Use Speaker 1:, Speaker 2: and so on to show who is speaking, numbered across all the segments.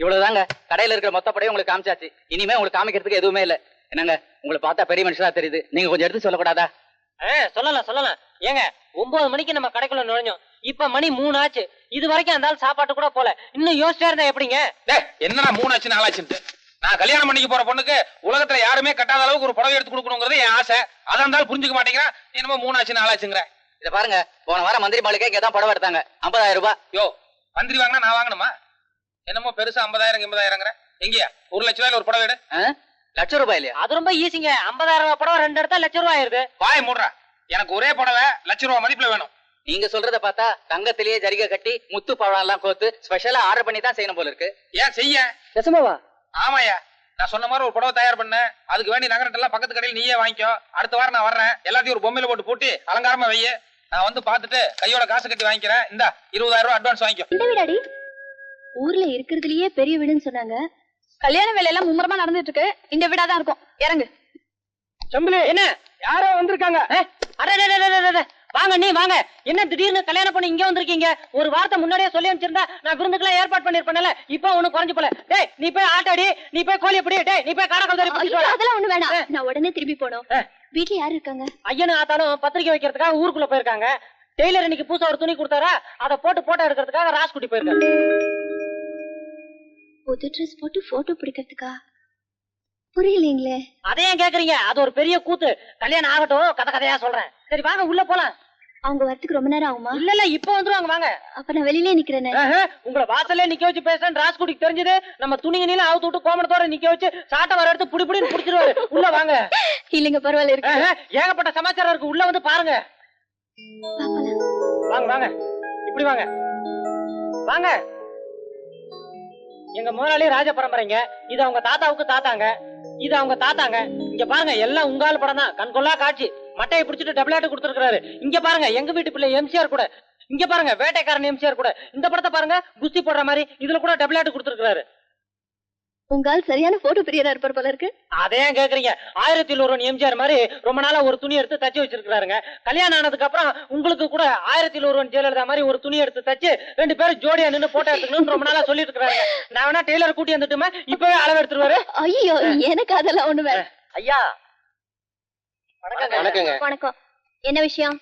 Speaker 1: இவ்வளவுதாங்க. கடையில இருக்கிற மொத்த படையும் உங்களுக்கு காமிச்சாச்சு. இனிமே உங்களுக்கு காமிக்கிறதுக்கு எதுவுமே இல்ல. என்னங்க உங்களை பார்த்தா பெரிய மனுஷனா தெரியுது. நீங்க கொஞ்சம் எடுத்து சொல்லக்கூடாதா?
Speaker 2: சொல்லலாம் சொல்லலாம். ஏங்க ஒன்பது மணிக்கு நம்ம கடைக்குள்ள நுழைஞ்சோம். இப்ப மணி மூணு ஆச்சு. இது வரைக்கும் அந்த ஆள் சாப்பாட்டு கூட போல. இன்னும் யோசிச்சா இருந்தா எப்படிங்க?
Speaker 3: டேய் என்னடா மூணு ஆச்சு நாளாச்சுன்ட்டு நான் கல்யாணம் பண்ணிக்க போற பொண்ணுக்கு உலகத்துல யாருமே கட்டாத அளவுக்கு ஒரு புடவை எடுத்து கொடுக்கணுங்கிறது என் ஆசை. அதான் இருந்தாலும் புரிஞ்சுக்க மாட்டேங்கிறான் நீ என்னமோ மூணு ஆச்சு நாளாச்சுங்கிற
Speaker 1: இத பாருங்க போன வாரம் மந்திரி மாளிகை இங்க தான் புடவை எடுத்தாங்க. ஐம்பதாயிரம் ரூபாய்.
Speaker 3: யோ மந்திரி வாங்கினா நான் வாங்கணுமா? என்னமோ பெருசா ஐம்பதாயிரம் எண்பதாயிரங்கிற எங்கயா? ஒரு லட்ச ரூபாயில ஒரு புடவை எடு.
Speaker 1: ஆ? லட்சம் ரூபாய் இல்லையா
Speaker 2: அது ரொம்ப ஈஸிங்க ஐம்பதாயிரம் ரூபாய் படம் ரெண்டு எடுத்தா லட்சம் ரூபாய் ஆயிருது.
Speaker 3: வாய் மூடுறா. எனக்கு ஒரே புடவை லட்ச ரூபாய் மதிப்புல வேணும்.
Speaker 1: நீங்க சொல்றத பார்த்தா தங்கத்திலேயே ஜரிகை கட்டி முத்து பழம் எல்லாம் கோத்து ஸ்பெஷலா ஆர்டர் பண்ணி தான் செய்யணும் போல இருக்கு.
Speaker 3: ஏன் செய்ய?
Speaker 2: நிஜமாவா
Speaker 3: ஆமாயா நான் சொன்ன மாதிரி ஒரு புடவை தயார் பண்ண. அதுக்கு வேண்டி நகரத்துல எல்லாம் பக்கத்து கடையில் நீயே வாங்கிக்கோ. அடுத்த வாரம் நான் வர்றேன். எல்லாத்தையும் ஒரு பொம்மையில போட்டு பூட்டி அலங்காரமா வைய. நான் வந்து பார்த்துட்டு கையோட காசு கட்டி வாங்கிக்கிறேன். இந்த இருபதாயிரம் ரூபாய் அட்வான்ஸ் வாங்கிக்கோ.
Speaker 4: ஊர்ல இருக்கிறதுலயே பெரிய வீடுன்னு சொன்னாங்க. கல்யாண வேலையெல்லாம் மும்முரமா நடந்துட்டு இருக்கு இந்த வீடா தான் இருக்கும். இறங்கு.
Speaker 2: செம்புலி என்ன? யாரோ வந்திருக்காங்க? வாங்க நீ வாங்க. என்ன திடீர்னு கல்யாணம் பண்ணி இங்க வந்திருக்கீங்க? ஒரு வார்த்தை முன்னாடியே சொல்லி அனுப்பிச்சிருந்தா நான் விருந்துக்கெல்லாம் ஏற்பாடு பண்ணிருப்பேன்ல இப்போ ஒண்ணு குறைஞ்சு போல. டேய் நீ போய் ஆட்டாடி நீ போய் கோழி பிடி டேய் நீ போய் வா.
Speaker 4: அதெல்லாம் ஒண்ணு வேணாம். நான் உடனே திரும்பி போனோம்
Speaker 2: ஆ.
Speaker 4: வீட்ல யாரு இருக்காங்க?
Speaker 2: ஐயனு ஆத்தாலும் பத்திரிக்கை வைக்கிறதுக்காக ஊருக்குள்ள போயிருக்காங்க. டெய்லர் இன்னைக்கு புதுசா ஒரு துணி கொடுத்தாரா? அதை போட்டு போட்டோ எடுக்கிறதுக்காக ராஸ்குட்டி போயிருக்காரு.
Speaker 4: புது ட்ரெஸ் போட்டு போட்டோ பிடிக்கிறதுக்கா? புரியலீங்களே.
Speaker 2: அதை ஏன் கேக்குறீங்க? அது ஒரு பெரிய கூத்து. கல்யாணம் ஆகட்டும் கதை கதையா சொல்றேன். சரி வாங்க உள்ள போலாம்.
Speaker 4: அவங்க வரத்துக்கு ரொம்ப நேரம் ஆகுமா?
Speaker 2: இல்ல இல்ல இப்ப வந்துருவாங்க வாங்க
Speaker 4: அப்ப நான் வெளியிலே நிக்கிறேனே.
Speaker 2: உங்களை வாசல்ல நிக்க வச்சு பேசுறேன். ராஸ்குடிக்கு தெரிஞ்சது. நம்ம துணிங்க நீல அவுத்து விட்டு கோமணத்தோட நிக்க வச்சு சாட்டை வர எடுத்து புடி புடின்னு புடிச்சிருவாரு. உள்ள வாங்க.
Speaker 4: இல்லைங்க பரவாயில்ல இருக்கு.
Speaker 2: ஏகப்பட்ட சமாச்சாரம் இருக்கு. உள்ள வந்து பாருங்க. வாங்க வாங்க. இப்படி வாங்க. வாங்க. எங்க முதலாளி ராஜ பரம்பரைங்க. இது அவங்க தாத்தாவுக்கு தாத்தாங்க. இது அவங்க தாத்தாங்க. இங்க பாருங்க எல்லாம் உங்கால் படம் தான். கண்கொள்ளா காட்சி. மட்டையை பிடிச்சிட்டு டபுளாட்டு கொடுத்துருக்காரு இங்க பாருங்க எங்க வீட்டு பிள்ளை எம்சிஆர் கூட. இங்க பாருங்க வேட்டைக்காரன் எம்சிஆர் கூட. இந்த படத்தை பாருங்க குஸ்தி போடுற மாதிரி. இதுல கூட டபுளாட்டு கொடுத்துருக்காரு
Speaker 4: உங்க ஆள் சரியான போட்டோ பிரியரா இருப்பார் போல இருக்கு.
Speaker 2: அதே கேக்குறீங்க? ஆயிரத்தி ஒருவன் எம்ஜிஆர் மாதிரி ரொம்ப நாளா ஒரு துணி எடுத்து தச்சு வச்சிருக்காருங்க கல்யாணம் ஆனதுக்கு அப்புறம் உங்களுக்கு கூட ஆயிரத்தி ஒருவன் ஜெயலலிதா மாதிரி ஒரு துணி எடுத்து தச்சு ரெண்டு பேரும் ஜோடியா நின்னு போட்டோ எடுத்துக்கணும்னு ரொம்ப நாளா சொல்லிட்டு இருக்காங்க நான் வேணா டெய்லர் கூட்டி வந்துட்டுமா? இப்பவே அளவு எடுத்துருவாரு.
Speaker 4: ஐயோ எனக்கு அதெல்லாம் ஒண்ணு வேணாம்
Speaker 2: ஐயா.
Speaker 5: வணக்கங்க.
Speaker 4: வணக்கம். என்ன விஷயம்?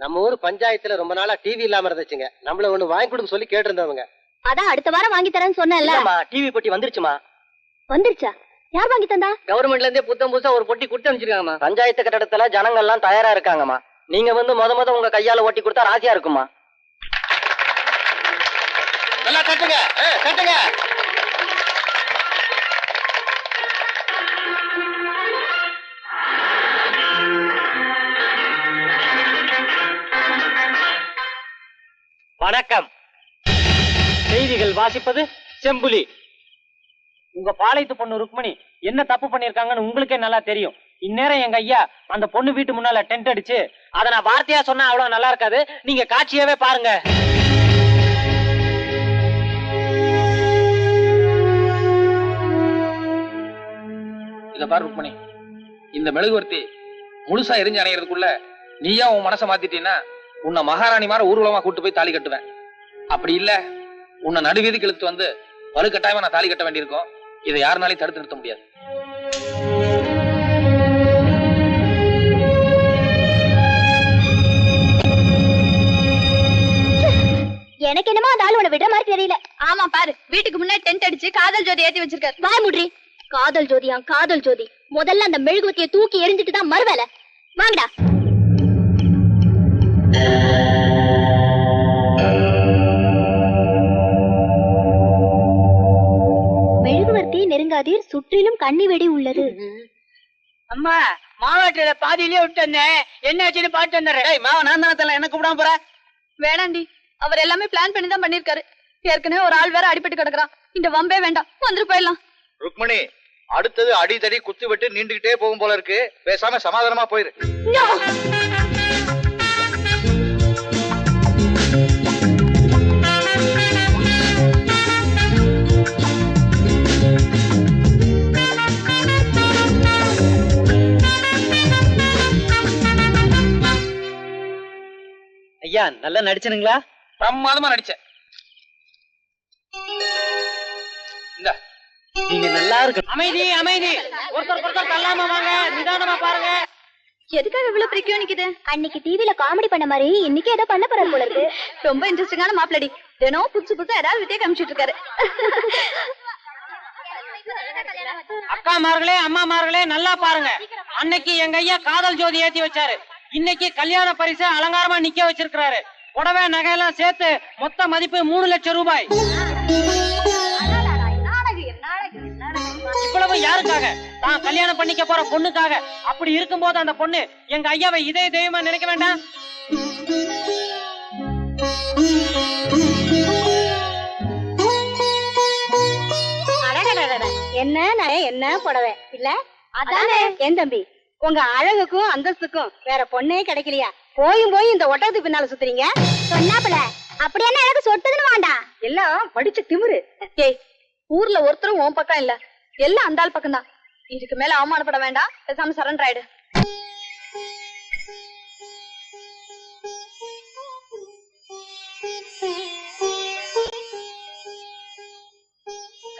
Speaker 5: நம்ம ஊர் பஞ்சாயத்துல ரொம்ப நாளா டிவி இல்லாம இருந்துச்சுங்க. நம்மள ஒண்ணு வாங்கி கொடுக்க சொல்லி கேட்டிருந்தவங்க.
Speaker 4: அதான் அடுத்த வாரம் வாங்கி தரேன்னு சொன்னேன்ல.
Speaker 5: டிவி பொட்டி வந்துருச்சுமா?
Speaker 4: வந்துருச்சா? யார் வாங்கி தந்தா?
Speaker 5: கவர்மெண்ட்ல இருந்தே புத்தம் புதுசா ஒரு பொட்டி கொடுத்து அனுப்பிச்சிருக்காங்கம்மா. பஞ்சாயத்து கட்டடத்துல ஜனங்க எல்லாம் தயாரா இருக்காங்கம்மா. நீங்க வந்து முத முத உங்க கையால ஓட்டி கொடுத்தா ராசியா இருக்குமா
Speaker 3: நல்லா தட்டுங்க தட்டுங்க
Speaker 2: வணக்கம். செய்திகள் வாசிப்பது செம்புலி. உங்க பாளையத்து பொண்ணு ருக்மணி என்ன தப்பு பண்ணிருக்காங்கன்னு உங்களுக்கே நல்லா தெரியும். இந்நேரம் எங்க ஐயா அந்த பொண்ணு வீட்டு முன்னால டென்ட் அடிச்சு அதை நான் வார்த்தையா சொன்னா அவ்வளவு நல்லா இருக்காது. நீங்க காட்சியாவே பாருங்க.
Speaker 3: இத பாரு ருக்மணி. இந்த மெழுகுவர்த்தி முழுசா எரிஞ்சு அணையறதுக்குள்ள நீயா உன் மனசை மாத்திட்டீன்னா உன்னை மகாராணி மாதிரி ஊர்வலமா கூட்டு போய் தாலி கட்டுவேன். அப்படி இல்ல உன்னை நடுவீதி இழுத்து வந்து வலுக்கட்டாயமா நான் தாலி கட்ட வேண்டியிருக்கும். இதை யாருனாலையும் தடுத்து நிறுத்த முடியாது.
Speaker 4: எனக்கு என்னமோ அந்த ஆள் உன்னை விட மாதிரி தெரியல. ஆமா பாரு. வீட்டுக்கு முன்னாடி டென்ட் அடிச்சு காதல் ஜோதி ஏத்தி வச்சிருக்காரு. வாய் முட்ரி காதல் ஜோதியா காதல் ஜோதி. முதல்ல அந்த மெழுகுவத்திய தூக்கி எரிஞ்சிட்டு தான் மறுவேலை. வாங்கடா. நெருங்காதீர் சுற்றிலும் கண்ணி வெடி உள்ளது.
Speaker 2: அம்மா மாவாட்டில பாதியிலே விட்டு வந்தேன். என்ன ஆச்சுன்னு பாட்டு வந்துடுறேன் மாவ நான் தானே என்ன கூப்பிடாம போற?
Speaker 4: வேணாண்டி. அவர் எல்லாமே பிளான் பண்ணி தான் பண்ணிருக்காரு ஏற்கனவே ஒரு ஆள் வேற அடிபட்டு கிடக்குறான். இந்த வம்பே வேண்டாம். வந்துட்டு போயிடலாம்.
Speaker 6: ருக்மணி அடுத்தது அடிதடி குத்து விட்டு நீண்டுகிட்டே போகும் போல இருக்கு. பேசாம சமாதானமா போயிரு.
Speaker 2: ஐயா நல்லா நடிச்சனுங்களா
Speaker 3: பிரமாதமா நடிச்ச
Speaker 2: நீங்க நல்லா இருக்கு அமைதி அமைதி. ஒருத்தர் ஒருத்தர் தள்ளாம வாங்க. நிதானமா பாருங்க.
Speaker 4: எதுக்காக இவ்வளவு பிரிக்கும் நிக்குது? அன்னைக்கு டிவில காமெடி பண்ண மாதிரி இன்னைக்கு ஏதோ பண்ண போறாரு போல இருக்கு. ரொம்ப இன்ட்ரெஸ்டிங்கான மாப்பிளடி தினம் புதுசு புதுசா ஏதாவது வித்தியா காமிச்சிட்டு இருக்காரு.
Speaker 2: அக்காமார்களே அம்மாமார்களே நல்லா பாருங்க. அன்னைக்கு எங்க ஐயா காதல் ஜோதி ஏத்தி வச்சாரு. இன்னைக்கு கல்யாண பரிசு அலங்காரமா நிக்க வச்சிருக்கிறாரு. புடவை நகையெல்லாம் சேர்த்து மொத்த மதிப்பு மூணு லட்சம் ரூபாய். இவ்வளவு யாருக்காக? தான் கல்யாணம் பண்ணிக்க போற பொண்ணுக்காக. அப்படி இருக்கும்போது அந்த பொண்ணு எங்க ஐயாவை இதே தெய்வமா நினைக்க வேண்டாம்?
Speaker 4: என்ன என்ன புடவை? இல்ல அதானே என் தம்பி? உங்க அழகுக்கும் அந்தஸ்துக்கும் வேற பொண்ணே கிடைக்கலையா? போயும் போய் இந்த ஒட்டகத்துக்கு பின்னால சுத்துறீங்க? சொன்னாப்புல அப்படி என்ன அழகு சொட்டதுன்னு வேண்டாம் எல்லாம் படிச்ச திமிரு. ஏய் ஊர்ல ஒருத்தரும் உன் பக்கம் இல்ல. எல்லாம் அந்த ஆள் பக்கம் தான் இதுக்கு மேல அவமானப்பட வேண்டாம். பேசாம சரண்டர் ஆயிடு.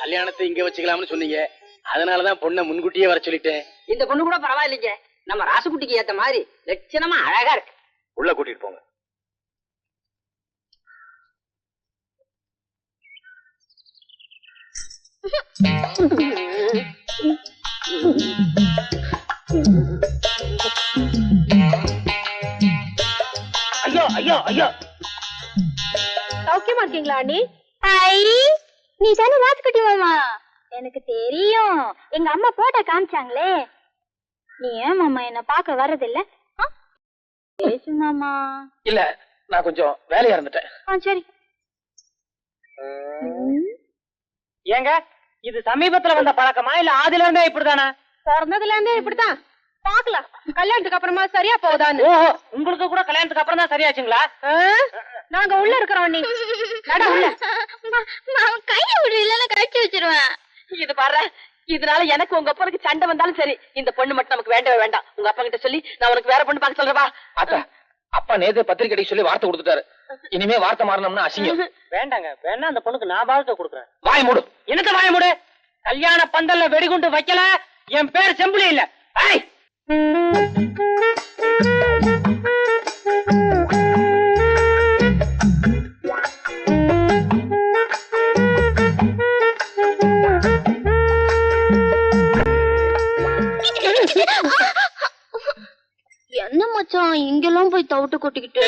Speaker 1: கல்யாணத்தை இங்க வச்சுக்கலாம்னு சொன்னீங்க. அதனாலதான் பொண்ணை முன்கூட்டியே வர சொல்லிட்டேன்.
Speaker 5: இந்த பொண்ணு கூட பரவாயில்லைங்க. நம்ம ராசுகுட்டிக்கு ஏத்த மாதிரி லட்சணமா அழகா இருக்கு.
Speaker 6: உள்ள கூட்டிட்டு போங்க.
Speaker 5: ஐயோ ஐயோ ஐயோ.
Speaker 4: சௌக்கியமா இருக்கீங்களா அண்ணி? ஐ நீ தானே ராஜ்குட்டி மாமா. எனக்கு தெரியும். எங்க அம்மா போட்டோ காமிச்சாங்களே. நீ ஏன் மாமா என்ன பார்க்க வர்றதில்ல? ஆ? பேசு மாமா
Speaker 3: இல்ல நான் கொஞ்சம் வேலையா இருந்துட்டேன்.
Speaker 4: சரி.
Speaker 2: ஏங்க இது சமீபத்துல வந்த பழக்கமா இல்ல ஆதில இருந்தே இப்படிதானா
Speaker 4: பிறந்ததுல இருந்தே இப்படிதான் பாக்கலாம் கல்யாணத்துக்கு அப்புறமா சரியா போகுதான்னு.
Speaker 2: உங்களுக்கு கூட கல்யாணத்துக்கு அப்புறம் தான் சரியாச்சுங்களா?
Speaker 4: நாங்க உள்ள இருக்கிறோம் நீ. நட உள்ள. கைய விடு இல்லன்னா கழிச்சு வச்சிருவேன்.
Speaker 5: இது பாரு இதனால எனக்கு உங்க அப்பனுக்கு சண்டை வந்தாலும் சரி இந்த பொண்ணு மட்டும் நமக்கு வேண்டவே வேண்டாம். உங்க அப்பா கிட்ட சொல்லி நான் உனக்கு வேற பொண்ணு பார்க்க சொல்றவா
Speaker 3: அத்தா அப்பா நேத்து பத்திரிக்கை சொல்லி வார்த்தை கொடுத்துட்டாரு. இனிமே வார்த்தை மாறணும்னா அசிங்கம்.
Speaker 2: வேண்டாங்க வேணா அந்த பொண்ணுக்கு நான் வாழ்க்கை கொடுக்குறேன்.
Speaker 3: வாய் மூடு.
Speaker 2: என்னத்த வாய முடு? கல்யாண பந்தல்ல வெடிகுண்டு வைக்கல என் பேர் செம்புலி இல்ல. ஐய்!
Speaker 4: போய் தவிட்டு கொட்டிக்கிட்டு.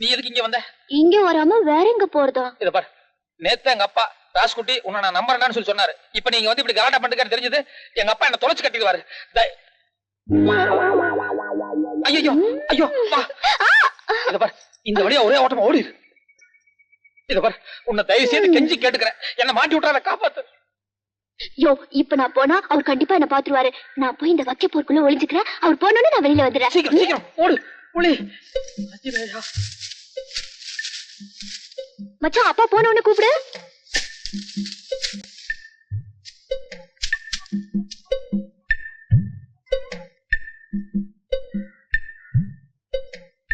Speaker 3: நீ எதுக்கு இங்க வந்த?
Speaker 4: இங்க வராம வேற எங்க போறதா?
Speaker 3: இத பாரு. நேத்து எங்க அப்பா ராஸ்குட்டி உன்னை நான் நம்புறேன்னு சொல்லி சொன்னாரு. இப்ப நீங்க வந்து இப்படி கலாட்டா பண்ணிட்டு தெரிஞ்சது எங்க அப்பா என்ன தொலைச்சு கட்டிடுவாரு. ஐயோ ஐயோ இத பாரு. இந்த வழியா ஒரே ஓட்டமா ஓடிடு இத பாரு. உன்னை தயவு செய்து கெஞ்சி கேட்டுக்கிறேன். என்ன மாட்டி விட்டுறாத காப்பாத்து.
Speaker 4: யோ இப்ப நான் போனா அவர் கண்டிப்பா என்ன பாத்துருவாரு. நான் போய் இந்த வக்க போருக்குள்ள ஒளிஞ்சுக்கிறேன். அவர் போனோன்னு நான் வெளியில வந்துடுறேன்.
Speaker 3: சீக்கிரம் சீக்கிரம் ஓடு. புலி. ஐயோ
Speaker 4: மச்சான் அப்பா போனோன்னு கூப்பிடு.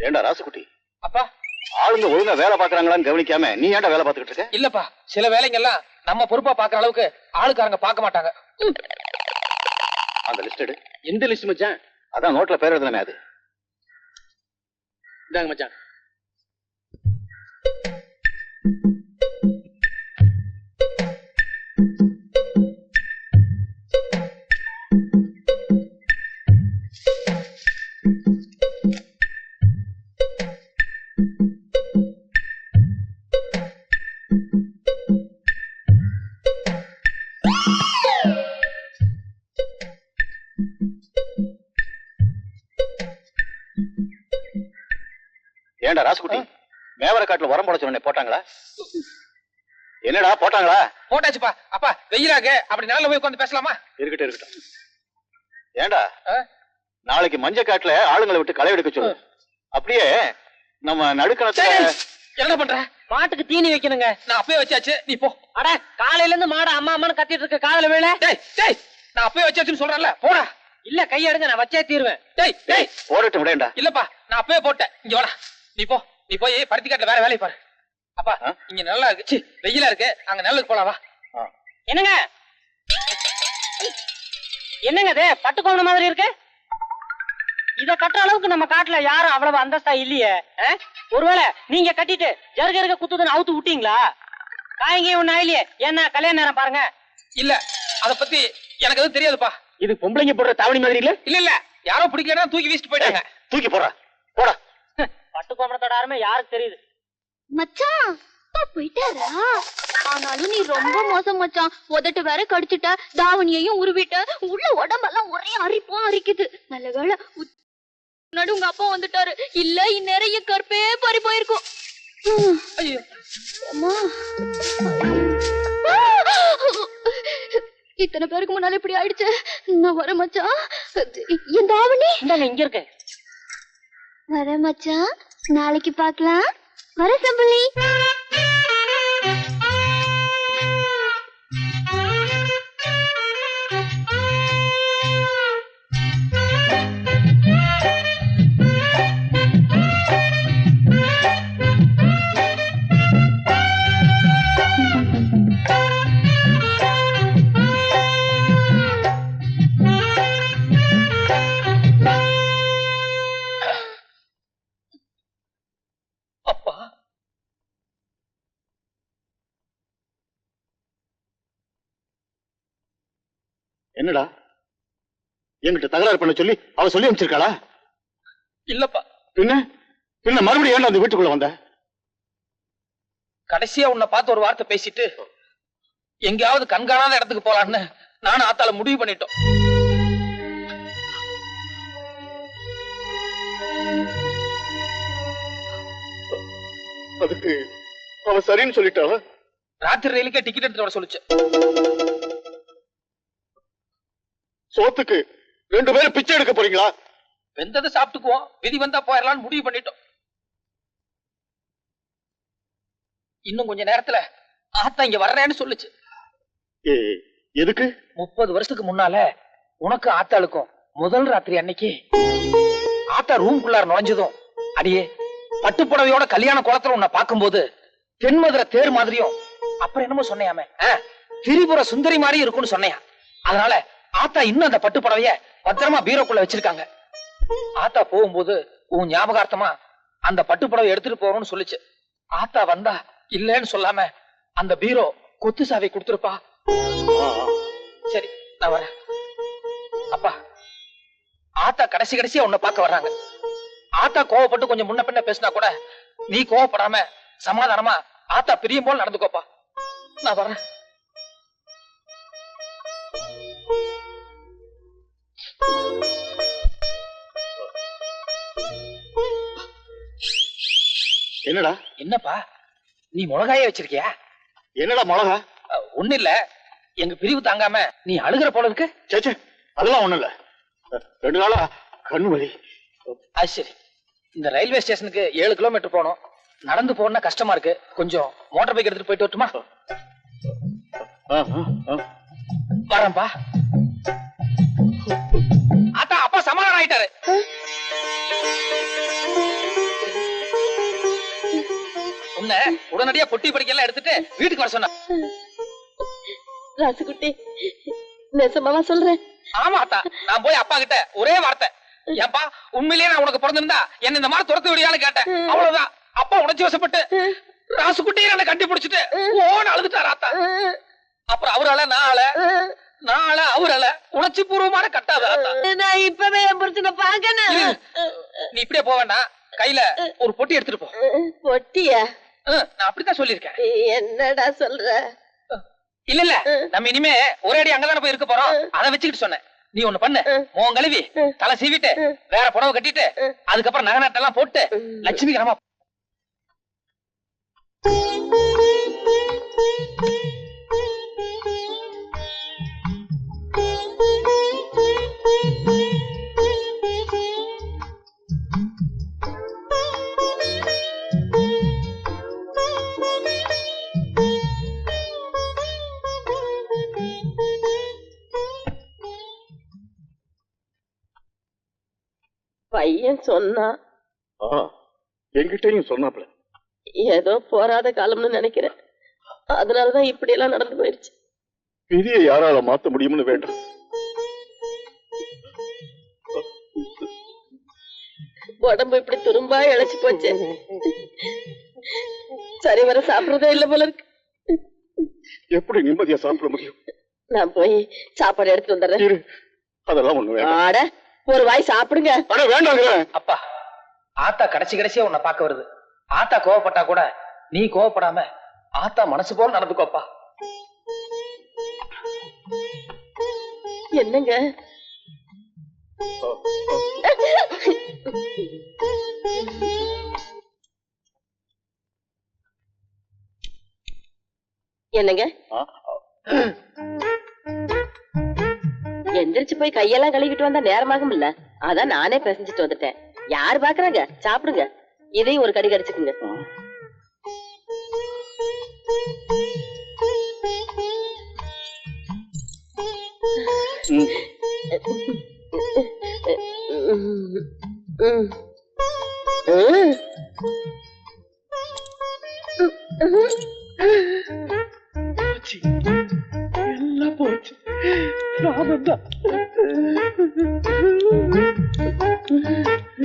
Speaker 6: ஏண்டா ராசுக்குட்டி
Speaker 3: அப்பா.
Speaker 6: ஆளுங்க ஒழுங்கா வேலை பாக்குறாங்களான்னு கவனிக்காம நீ ஏன்டா வேலை பார்த்துக்கிட்டு இருக்க?
Speaker 3: இல்லப்பா சில வேலைங்க எல்லாம் நம்ம பொறுப்பா பாக்குற அளவுக்கு ஆளுக்காரங்க பார்க்க மாட்டாங்க.
Speaker 6: அந்த லிஸ்ட் எடு.
Speaker 1: எந்த லிஸ்ட் மச்சான்?
Speaker 6: அதான் நோட்ல பேர் எழுதுனமே அது.
Speaker 1: ได้มาจาก
Speaker 6: ஏண்டா ராசுக்குட்டி மேவர காட்டுல உரம் போட சொன்னே போட்டாங்களா? என்னடா போட்டாங்களா?
Speaker 3: போட்டாச்சுப்பா. அப்பா வெயிலாக. அப்படி நிழல்ல போய் உட்காந்து பேசலாமா?
Speaker 6: இருக்கட்டும் இருக்கட்டும். ஏண்டா? நாளைக்கு மஞ்ச காட்டுல ஆளுங்களை விட்டு களை எடுக்க சொல்லு. அப்படியே நம்ம நடுக்கணத்துல
Speaker 3: என்ன பண்ற?
Speaker 2: மாட்டுக்கு தீனி வைக்கணுங்க.
Speaker 3: நான் அப்பயே வச்சாச்சு. நீ போ.
Speaker 2: அட காலையில இருந்து மாடு அம்மா அம்மான்னு கத்திட்டு இருக்கு. காதல வேலை
Speaker 3: டேய் டேய் நான் அப்பயே வச்சாச்சுன்னு சொல்றேன்ல. போடா.
Speaker 2: இல்ல கையெடுங்க. நான் வச்சே தீருவேன்.
Speaker 3: டேய் டேய்.
Speaker 6: போடட்டும் விடேண்டா
Speaker 3: இல்லப்பா நான் அப்பவே போட்டேன். இங்க வாடா. நீ போ நீ போய் பருத்தி காட்டுல வேற வேலையை பாரு அப்பா? இங்க நல்லா இருக்கு. வெயிலா இருக்கு. அங்க நல்லதுக்கு போலாம் வா.
Speaker 2: என்னங்க? என்னங்க இது? பட்டு கோவணம் மாதிரி இருக்கு? இத கட்டுற அளவுக்கு நம்ம காட்டுல யாரும் அவ்வளவு அந்தஸ்தா இல்லையே? ஒருவேளை நீங்க கட்டிட்டு ஜருக இருக்க குத்துதுன்னு அவுத்து விட்டீங்களா? காய்ங்க ஒண்ணு இல்லையே என்ன கல்யாண நேரம் பாருங்க.
Speaker 3: இல்ல. அத பத்தி எனக்கு எதுவும் தெரியாதுப்பா.
Speaker 5: இது பொம்பளைங்க போடுற தாவணி மாதிரி இல்ல?
Speaker 3: இல்ல இல்ல. யாரோ பிடிக்கலன்னா தூக்கி வீசிட்டு போயிட்டாங்க.
Speaker 5: தூக்கி போடுற. போடா.
Speaker 2: பட்டு கோவணத்தோட அருமை யாருக்கு தெரியுது?
Speaker 4: மச்சான் அப்பா போயிட்டாரா? ஆனாலும் நீ ரொம்ப மோசம் மச்சான். உதட்டு வேற கடிச்சிட்ட. தாவணியையும் உருவிட்ட. உள்ள உடம்பெல்லாம் ஒரே அரிப்பா அரிக்குது. நல்ல உத்- முன்னாடி உங்க அப்பா வந்துட்டாரு. இல்ல இந்நேரம் என் கற்பே பறி போயிருக்கும். ஹம். அம்மா. இத்தனை பேருக்கு முன்னால இப்படி ஆயிடுச்சு. நான் வரேன் மச்சான். என் தாவணி.
Speaker 2: இங்க இருக்கு.
Speaker 4: வரேன் மச்சான். நாளைக்கு பார்க்கலாம். வர சம்பளி.
Speaker 7: என்னடா? என்கிட்ட தகராறு பண்ண சொல்லி அவ சொல்லி அனுப்பிச்சிருக்காளா?
Speaker 3: இல்லப்பா.
Speaker 7: பின்ன? பின்ன மறுபடியும் ஏன்டா அந்த வீட்டுக்குள்ள வந்த?
Speaker 3: கடைசியா உன்னை பார்த்து ஒரு வார்த்தை பேசிட்டு எங்கேயாவது கண்காணாத இடத்துக்கு போலான்னு நானும் ஆத்தால முடிவு பண்ணிட்டோம்.
Speaker 7: அதுக்கு அவ சரின்னு சொல்லிட்டாளா?
Speaker 3: ராத்திரி ரயிலுக்கே டிக்கெட் எடுத்து வர சொல்லுச்சு.
Speaker 7: சோத்துக்கு ரெண்டு பேரும் பிச்சை எடுக்க போறீங்களா?
Speaker 3: வெந்ததை சாப்பிட்டுக்குவோம். விதி வந்தா போயிடலாம்னு முடிவு பண்ணிட்டோம். இன்னும் கொஞ்ச நேரத்துல ஆத்தா இங்க வர்றேன்னு சொல்லுச்சு.
Speaker 7: எதுக்கு?
Speaker 3: முப்பது வருஷத்துக்கு முன்னால உனக்கு ஆத்தாளுக்கும் முதல் ராத்திரி அன்னைக்கு ஆத்தா ரூம்குள்ளார நுழைஞ்சதும் அடியே பட்டுப்புடவையோட கல்யாண குளத்துல உன்னை பார்க்கும்போது தென்மதுரை தேர் மாதிரியும் அப்புறம் என்னமோ சொன்னையாமே திரிபுர சுந்தரி மாதிரி இருக்கும்னு சொன்னையா. அதனால ஆத்தா இன்னும் அந்த பட்டுப்புடவைய பத்திரமா பீரோக்குள்ள வச்சிருக்காங்க. ஆத்தா போகும்போது உன் ஞாபகார்த்தமா அந்த பட்டுப்புடவை எடுத்துட்டு போறோம்னு சொல்லிச்சு. ஆத்தா வந்தா இல்லன்னு சொல்லாம அந்த பீரோ கொத்து சாவி கொடுத்துருப்பா. சரி நான் வரேன். அப்பா ஆத்தா கடைசி கடைசியா உன்னை பார்க்க வர்றாங்க. ஆத்தா கோவப்பட்டு கொஞ்சம் முன்ன பின்ன பேசினா கூட நீ கோவப்படாம சமாதானமா ஆத்தா பிரியும் போல் நடந்துக்கோப்பா. நான் வரேன்.
Speaker 7: என்னடா?
Speaker 3: என்னப்பா? நீ மிளகாயே வச்சிருக்கியா?
Speaker 7: என்னடா மிளகா?
Speaker 3: ஒண்ணு இல்ல எங்க பிரிவு தாங்காம நீ அழுகிற போல இருக்கு.
Speaker 7: சேச்சே அதெல்லாம் ஒண்ணும் இல்ல. ரெண்டு நாளா கண்ணு வலி.
Speaker 3: அது சரி. இந்த ரயில்வே ஸ்டேஷனுக்கு ஏழு கிலோமீட்டர் போகணும். நடந்து போனா கஷ்டமா இருக்கு. கொஞ்சம் மோட்டார் பைக் எடுத்துட்டு போயிட்டு வரட்டுமா?
Speaker 7: ஆ, ஆ, ஆ.
Speaker 3: வரேன்பா ஆத்தா அப்பா சமாதானம் ஆயிட்டாரு. உன்னை உடனடியா பொட்டி படிக்கலாம் எடுத்துட்டு வீட்டுக்கு வர சொன்ன.
Speaker 4: ராசுகுட்டி நெசமாவா சொல்றேன்
Speaker 3: ஆமா நான் போய் அப்பா கிட்ட ஒரே வார்த்தை. ஏப்பா உண்மையிலேயே நான் உனக்கு பிறந்திருந்தா என்ன இந்த மாதிரி துரத்து விடியான்னு கேட்டேன். அவ்வளவுதான். அப்பா உணர்ச்சி வசப்பட்டு ராசுக்குட்டியை என்ன கட்டி பிடிச்சிட்டு ஓன்னு அழுதுட்டார் ஆத்தா அப்புறம் அவரால நான் நான் அழ அவரால உணர்ச்சி பூர்வமான கட்டாத
Speaker 4: நான் இப்பவே என் புருஷனை பாக்கணும்.
Speaker 3: நீ இப்படியே வேண்டாம் கையில ஒரு பொட்டி எடுத்துட்டு போ.
Speaker 4: பொட்டியா?
Speaker 3: நான் அப்படித்தான் சொல்லியிருக்கேன்.
Speaker 4: என்னடா சொல்ற?
Speaker 3: இல்ல இல்ல. நம்ம இனிமே ஒரே அடி அங்கதானே போய் இருக்க போறோம். அதை வச்சுக்கிட்டு சொன்னேன். நீ ஒண்ணு பண்ணு. மோன் கழுவி தலை சீவிட்டு வேற புடவை கட்டிட்டு அதுக்கப்புறம் நகை நட்டெல்லாம் போட்டு லட்சுமி
Speaker 8: பையன் சொன்னான்
Speaker 7: என்கிட்டயும் சொன்னாப்ல.
Speaker 8: ஏதோ போராத காலம்னு நினைக்கிறேன். அதனாலதான் இப்படி எல்லாம் நடந்து போயிருச்சு.
Speaker 7: விதியை யாரால மாத்த முடியும்னு வேண்டாம்.
Speaker 8: உடம்பு இப்படி துரும்பா இழைச்சு போச்சு. சரி வர சாப்பிடுறதே இல்ல போல இருக்கு.
Speaker 7: எப்படி நிம்மதியா சாப்பிட முடியும்?
Speaker 8: நான் போய் சாப்பாடு எடுத்து வந்துடுறேன்.
Speaker 7: அதெல்லாம் ஒண்ணு வேண்டாம்.
Speaker 8: ஒரு வாய் சாப்பிடுங்க.
Speaker 7: அட
Speaker 3: அப்பா ஆத்தா கடைசி கடைசியா உன்னை பார்க்க வருது. ஆத்தா கோவப்பட்டா கூட நீ கோவப்படாம ஆத்தா மனசு போல நடந்துக்கோப்பா
Speaker 8: என்னங்க? என்னங்க?
Speaker 7: ஆ,
Speaker 8: எந்திரிச்சு போய் கையெல்லாம் கழுவிட்டு வந்தா நேரமாகும் இல்ல அதான் நானே பிசைஞ்சிட்டு வந்துட்டேன். யாரு பாக்குறாங்க? சாப்பிடுங்க. இதையும் ஒரு கடி கடிச்சுக்குங்க
Speaker 7: ம்.